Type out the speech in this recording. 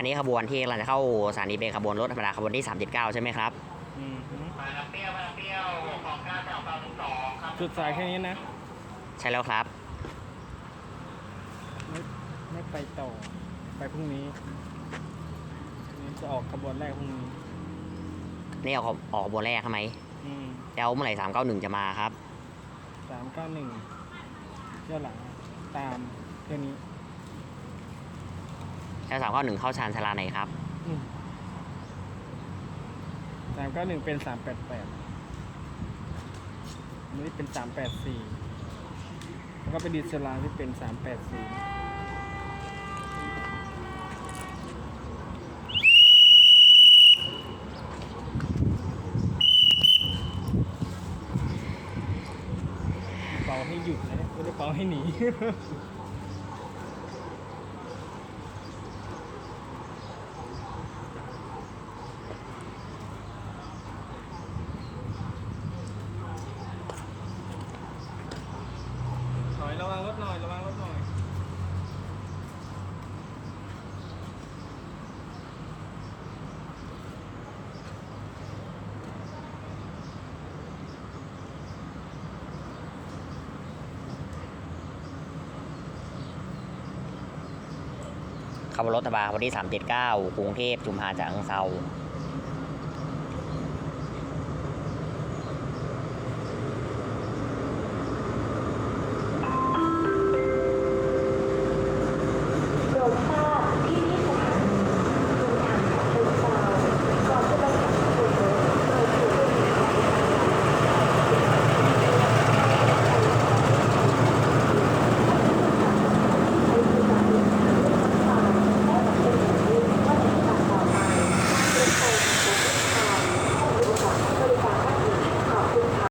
อันนี้ขบวนที่กำลังจะเข้าสถานีเป็นขบวนรถธรรมดาขบวนที่379ใช่ไหมครับอืมฮึมาน้ำเปรี้ยวมาน้ำเปรี้ยวของเก้าแถวเก้าหนึ่งสองครับจุดสายแค่นี้นะ ใช่แล้วครับ ไม่ไม่ไปต่อ ไปพรุ่งนี้นี่จะออกขบวนแรกพรุ่งนี้ นี่ออกออกขบวนแรกใช่ไหมอืมแล้วเมื่อไหร่391 จะมาครับ สามเก้าหนึ่งเที่ยวหลัง ตามเที่ยวนี้ แล้ว391เข้าชานชาลาไหนครับสามเก้าหนึ่งเป็นสามแปดแปดอันนี้เป็นสามแปดสี่แล้วก็เป็นดีเซลลาที่เป็นสามแปดสี่เป่าให้หยุดนะไม่ได้เป่าให้หนี ถอยระวังรถหน่อยระวังรถหน่อย ขบวนรถทบาขบวนที่ 379 กรุงเทพจุมพาจากอังเซา